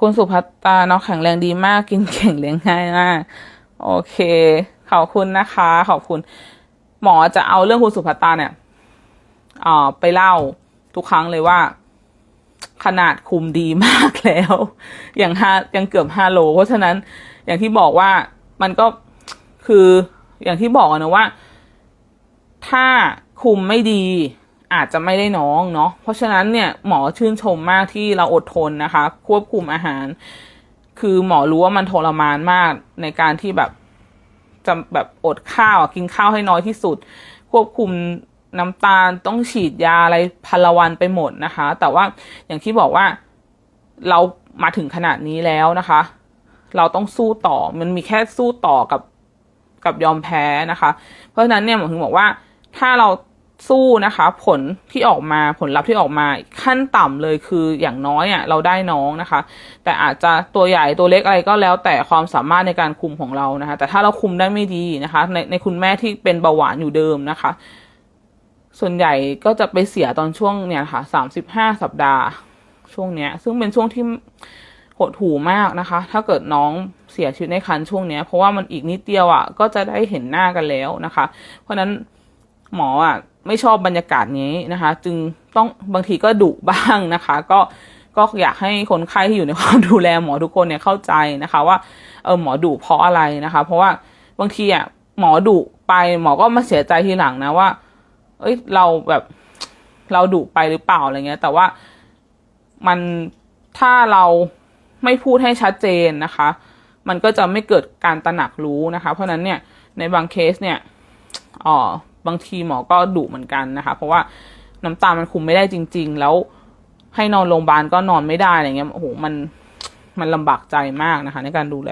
คุณสุภัตตาเนาะแข็งแรงดีมากกินเก่งเลี้ยงง่ายมากโอเค ขอบคุณนะคะ ขอบคุณ หมอจะเอาเรื่องคุณสุภัตตาเนี่ยอ่าไปเล่าทุกครั้งเลยว่า ขนาดคุมดีมากแล้ว อย่างห้ายังเกือบห้าโล เพราะฉะนั้นอย่างที่บอกว่ามันก็คืออย่างที่บอกนะว่า ถ้าคุมไม่ดี อาจจะไม่ได้น้องเนาะเพราะฉะนั้นเนี่ยหมอชื่นชมมากที่เราอดทนนะคะ ควบคุมอาหาร คือหมอรู้ว่ามันทรมานมากในการที่แบบจะแบบอดข้าวกินข้าวให้น้อยที่สุด ควบคุมน้ำตาลต้องฉีดยาอะไรพนละวันไปหมดนะคะ แต่ว่าอย่างที่บอกว่าเรามาถึงขนาดนี้แล้วนะคะ เราต้องสู้ต่อมันมีแค่สู้ต่อกับกับยอมแพ้นะคะ เพราะฉะนั้นเนี่ยหมอถึงบอกว่าถ้าเรา สู้นะคะ ผลที่ออกมาผลลัพธ์ที่ออกมาขั้นต่ำเลยคืออย่างน้อยอะเราได้น้องนะคะ แต่อาจจะตัวใหญ่ตัวเล็กอะไรก็แล้วแต่ความสามารถในการคุมของเรานะคะ แต่ถ้าเราคุมได้ไม่ดีนะคะ ในในคุณแม่ที่เป็นเบาหวานอยู่เดิมนะคะ ส่วนใหญ่ก็จะไปเสียตอนช่วงเนี่ยค่ะสามสิบห้าสัปดาห์ช่วงเนี้ย ซึ่งเป็นช่วงที่หดหูมากนะคะ ถ้าเกิดน้องเสียชีวิตในครรภ์ช่วงเนี้ย เพราะว่ามันอีกนิดเดียวอะก็จะได้เห็นหน้ากันแล้วนะคะ เพราะฉะนั้นหมออะ ไม่ชอบบรรยากาศนี้นะคะ จึงต้องบางทีก็ดุบ้างนะคะ ก็ก็อยากให้คนไข้ที่อยู่ในความดูแลหมอทุกคนเนี่ยเข้าใจนะคะว่าเออหมอดุเพราะอะไรนะคะ เพราะว่าบางทีอะหมอดุไปหมอก็มาเสียใจทีหลังนะว่า เอ้ยเราแบบเราดุไปหรือเปล่าอะไรเงี้ย แต่ว่ามันถ้าเราไม่พูดให้ชัดเจนนะคะ มันก็จะไม่เกิดการตระหนักรู้นะคะ เพราะฉะนั้นเนี่ยในบางเคสเนี่ยอ๋อ บางทีหมอก็ดุเหมือนกันนะคะ เพราะว่าน้ำตาลมันคุมไม่ได้จริง ๆ แล้วให้นอนโรงพยาบาลก็นอนไม่ได้อะไรเงี้ยโอ้โหมันมันลำบากใจมากนะคะ ในการดูแล